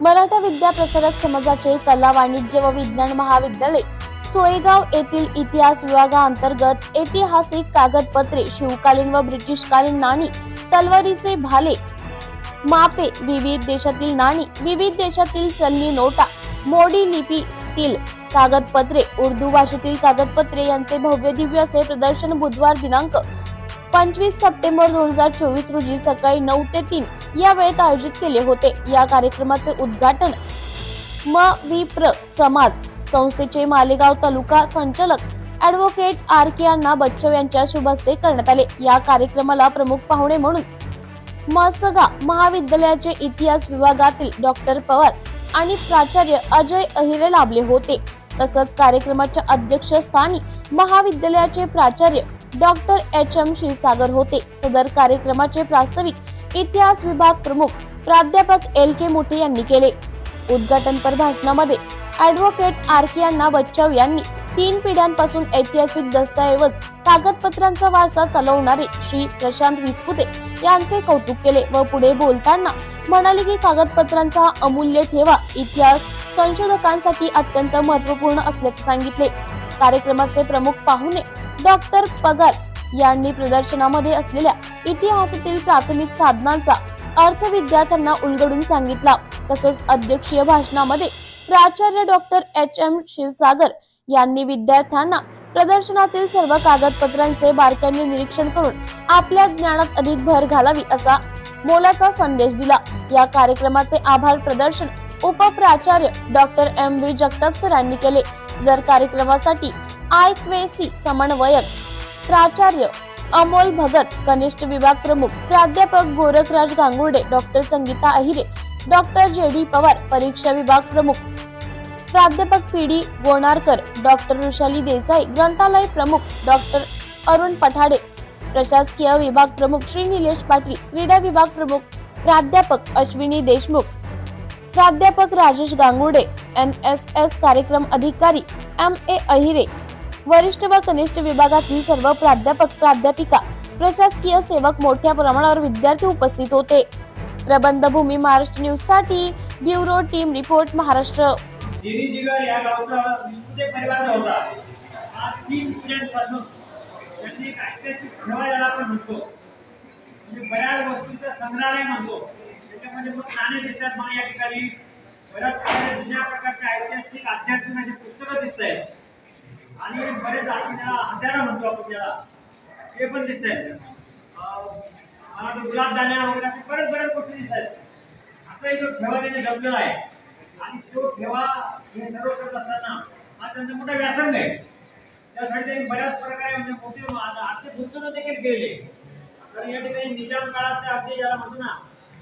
मराठा विद्या प्रसारक समाजाचे कला वाणिज्य व विज्ञान महाविद्यालय सोयगाव येथील इतिहास विभागाअंतर्गत ऐतिहासिक कागदपत्रे शिवकालीन व ब्रिटिशकालीन नाणी तलवारीचे भाले मापे विविध देशातील नाणी विविध देशातील चलनी नोटा मोडी लिपीतील कागदपत्रे उर्दू भाषेतील कागदपत्रे यांचे भव्य दिव्य असे प्रदर्शन बुधवार दिनांक पंचवीस सप्टेंबर दोन हजार चोवीस रोजी सकाळी नऊ ते तीन या वेळेत आयोजित केले होते. या कार्यक्रमाचे उद्घाटन म. विप्र समाज संस्थेचे मालेगाव तालुका संचालक ऍडव्होकेट आर. के. अण्णा बच्चव यांच्या शुभ हस्ते करण्यात आले. या कार्यक्रमाला प्रमुख पाहुणे म्हणून मसगा महाविद्यालयाचे इतिहास विभागातील डॉक्टर पवार आणि प्राचार्य अजय अहिरे लाभले होते. तसंच कार्यक्रमाच्या अध्यक्षस्थानी महाविद्यालयाचे प्राचार्य डॉक्टर एच. एम. क्षीरसागर होते. सदर कार्यक्रमाचे प्रास्ताविक इतिहास विभाग प्रमुख प्राध्यापक एल के मोठे यांनी केले. उद्घाटनपर भाषणामध्ये ऍडव्होकेट आर के अण्णा बच्चाव यांनी तीन पिढ्यांपासून ऐतिहासिक दस्तऐवज कागदपत्रांचा वारसा चालवणारे श्री प्रशांत विस्पुते यांचे कौतुक केले व पुढे बोलताना म्हणाले की कागदपत्रांचा हा अमूल्य ठेवा इतिहास संशोधकांसाठी अत्यंत महत्त्वपूर्ण असल्याचे सांगितले. कार्यक्रमाचे प्रमुख पाहुणे डॉक्टर पगार यांनी प्रदर्शनामध्ये असलेल्या इतिहासातील प्राथमिक साधनांचा अर्थ विद्यार्थ्यांना उलगडून सांगितला. तसंच अध्यक्षीय भाषणामध्ये प्राचार्य डॉक्टर एच एम क्षीरसागर यांनी विद्यार्थ्यांना प्रदर्शनातील सर्व कागदपत्रांचे बारकाईने निरीक्षण करून आपल्या ज्ञानात अधिक भर घालावी असा मोलाचा संदेश दिला. या कार्यक्रमाचे आभार प्रदर्शन उपप्राचार्य doctor M V Jagtap sir यांनी केले. जर कार्यक्रमासाठी आय क्वेसी समन्वयक प्राचार्य अमोल भगत कनिष्ठ विभाग प्रमुख प्राध्यापक Gorakhraj Gangurde doctor Sangeeta Ahire doctor J D Pawar परीक्षा विभाग प्रमुख. प्राध्यापक P D Gonarkar doctor Rushali Desai ग्रंथालय प्रमुख डॉक्टर अरुण पठाडे. प्रशासकीय विभाग प्रमुख श्री निलेश पाटील क्रीडा विभाग प्रमुख प्राध्यापक अश्विनी देशमुख. प्राध्यापक Rajesh Gangude N S S कार्यक्रम अधिकारी एम ए अहिरे. वरिष्ठ व कनिष्ठ विभागातील सर्व प्राध्यापक प्राध्यापिका प्रशासकीय सेवक मोठ्या प्रमाणावर विद्यार्थी उपस्थित होते. प्रबंधभूमी महाराष्ट्र न्यूजसाठी ब्युरो टीम रिपोर्ट महाराष्ट्र. या परिवार होता. तीन पिढ्यांपासून त्यांनी एक ऐतिहासिक ठेवा आपण म्हणतो. म्हणजे बऱ्याच संग्रहालय म्हणतो. त्याच्यामध्ये मग नाणे दिसतात मला या ठिकाणी. बऱ्याच जुन्या प्रकारचे ऐतिहासिक आध्यात्मिक असे पुस्तकं दिसत आहेत आणि बरेच आपण हत्यारा म्हणतो आपण त्याला. ते पण दिसत आहेत मला वाटतं गुलाबदाण्या वगैरे असे बरेच बऱ्याच गोष्टी दिसत आहेत असा एक ठेवा त्याने जपलेला आहे. आणि तो ठेवा हे सर्व करत असताना हा त्यांचा मोठा व्यासंग आहे. त्यासाठी त्यांनी बऱ्याच प्रकारे म्हणजे मोठे आर्थिक गुंतवणूक देखील केलेली तर या ठिकाणी निजाम काळात अगदी ज्याला म्हणतो ना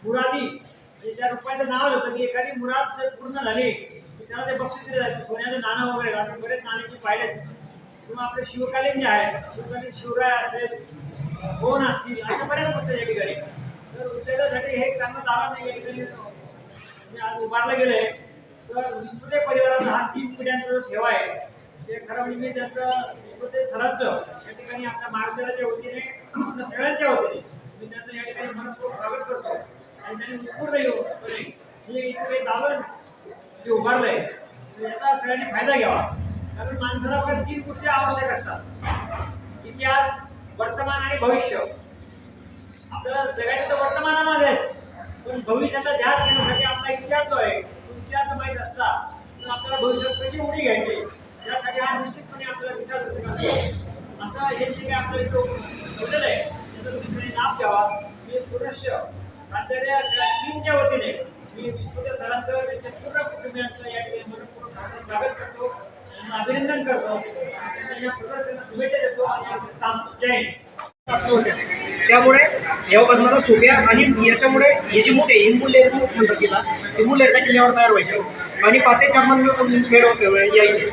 मुरादी म्हणजे त्या रुपयाचं नाव होतं की एखादी मुराद जर पूर्ण झाली त्यांना ते बक्षीस दिले जायचे सोन्याचं नाणं वगैरे असे बरेच नाण्याची पाहिले. किंवा आपले शिवकालीन जे आहे शिवकालीन शिवराय असेल कोण असतील अशा बऱ्याच गोष्टी या ठिकाणी तर उद्योगासाठी हे चांगलं झालं नाही या ठिकाणी म्हणजे आज उभारलं गेलंय. तर विस्पुते परिवाराचा हा तीन पिढ्यांचा जो ठेवा आहे ते खरं म्हणजे त्याचं विस्पुते सरांचं या ठिकाणी आपल्या महाविद्यालयाच्या वतीने आपल्या सगळ्यांच्या वतीने मी त्यांचं या ठिकाणी मनपूर्वक स्वागत करतो. आणि त्यांनी उत्स्फूर्त येऊ. हे इतके दालन जे उभारलंय तर याचा सगळ्यांनी फायदा घ्यावा. कारण माणसाला पण तीन गोष्टी आवश्यक असतात. इतिहास वर्तमान आणि भविष्य. आपल्याला जगायचं तर वर्तमानामध्ये आहे. पण भविष्याचा ध्यास घेण्यासाठी आपला इतिहास जो आहे तो इतिहास माहीत असला तर आपल्याला भविष्यात कशी उडी घ्यायची यासाठी हा निश्चितपणे आपल्याला विचार असं हे जे काही आपलं इथं ठेवलेलं आहे त्याचा तुम्ही लाभ घ्यावा. हे पुरुष प्राचार्य तीनच्या वतीने मी विस्फोट सरांचं त्यांच्या पूर्ण कुटुंबियांचं या ठिकाणी मनपूर्वक स्वागत करतो त्यांना अभिनंदन करतो शुभेच्छा देतो आणि. त्यामुळे देवबाजनाला सोप्या आणि याच्यामुळे हे जे मूठ आहे हे मूल्य म्हणतात तिला हे मूल्य एका किल्ल्यावर तयार व्हायचं आणि पाते चर्मन खेळ यायचे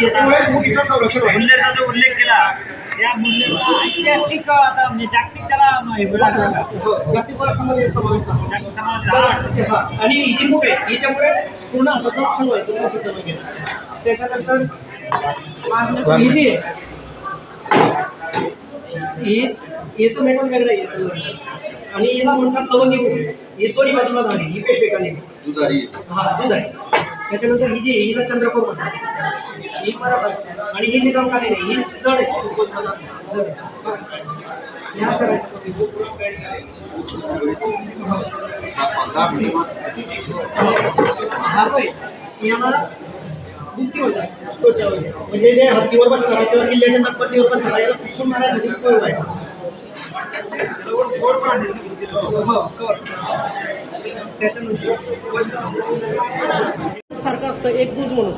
याच्यामुळे मूठीचं संरक्षण व्हायचं मूल्याचा जो उल्लेख केला त्या मूल्याचा ऐतिहासिक आता म्हणजे जागतिक त्याला हे? जागतिक वारसामध्ये समावेश. हा. आणि ही जी मूठ आहे याच्यामुळे पूर्ण असं संरक्षण व्हायचं त्याच्यानंतर याचं मेटल वेगळं आहे. आणि याला म्हणतात ही दोन्ही बाजूला झाली. ही पेशवेकाली दुधारी. हा दूध आहे त्याच्यानंतर ही जी हिला चंद्रपूर म्हणतात. ही मराठा आणि ही निजामकालीन आहे. ही चढ आहे. ह्या हा होय. याला म्हणजे जे हत्तीवर बसणार किंवा किल्ल्याच्या तटपट्टीवर बसणार याला मारायसाठी पळवायचं हो. त्याच्यानंतर सारखं असतं एक गुज म्हणून.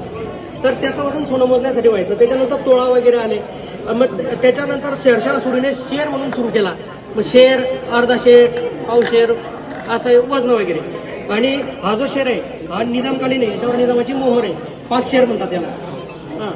तर त्याचं वजन सोनं मोजण्यासाठी व्हायचं. त्याच्यानंतर तोळा वगैरे आले. मग त्याच्यानंतर शेरशाह सुरीने शेर म्हणून सुरू केला. मग शेर अर्धा शेर पाव शेर असं वजन वगैरे. आणि हा जो शेर आहे हा निजामकालीन आहे याच्यावर निजामाची मोहर आहे. पाच शेअर म्हणतात याला. हां.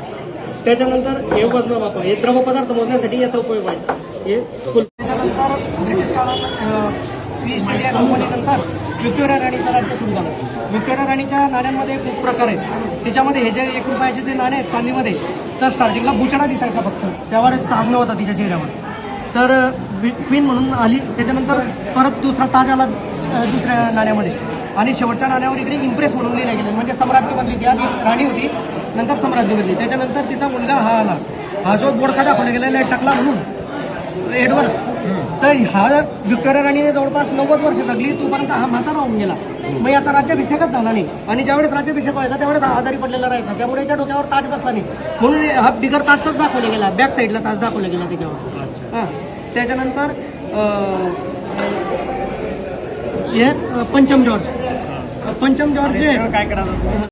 त्याच्यानंतर हे वजन बापा हे द्रव पदार्थ मोजण्यासाठी याचा उपयोग व्हायचा. हे त्याच्यानंतर ब्रिटिश काळात अं, म्हणजे ईस्ट इंडिया कंपनीनंतर व्हिक्टोरिया राणीचं राज्य सुरू झालं. विक्टोरिया राणीच्या नाण्यांमध्ये खूप प्रकार आहेत त्याच्यामध्ये हे जे एक रुपयाचे जे नाणे आहेत चांदीमध्ये तर स्टार्टिंगला बुचडा दिसायचा फक्त. त्यावर ताज नव्हता तिच्या चेहऱ्यावर. तर क्वीन म्हणून आली. त्याच्यानंतर परत दुसरा ताज आला दुसऱ्या नाण्यामध्ये. आणि शेवटच्या नाण्यावर इकडे इम्प्रेस म्हणून लिहिलं गेलं. म्हणजे सम्राज्ञी बनली ती. आधी राणी होती नंतर सम्राज्ञी बनली. त्याच्यानंतर तिचा मुलगा हा आला. हा जो बोडखा दाखवला गेलेला आहे टकला म्हणून. एडवर्ड तर हा विक्टोरिया राणीने जवळपास नव्वद वर्ष जगली. तोपर्यंत हा म्हातारा होऊन गेला. मग याचा राज्याभिषेकच झाला नाही. आणि ज्यावेळेस राज्याभिषेक व्हायचा त्यावेळेस हा आजारी पडलेला राहायचा. त्यामुळे याच्या डोक्यावर ताज बसला नाही. म्हणून हा बिगर ताजचाच दाखवला गेला. बॅक साईडला ताज दाखवला गेला त्याच्यावर. हां. त्याच्यानंतर हे पंचम जॉर्ज. पंचम जॉर्ज काय करावं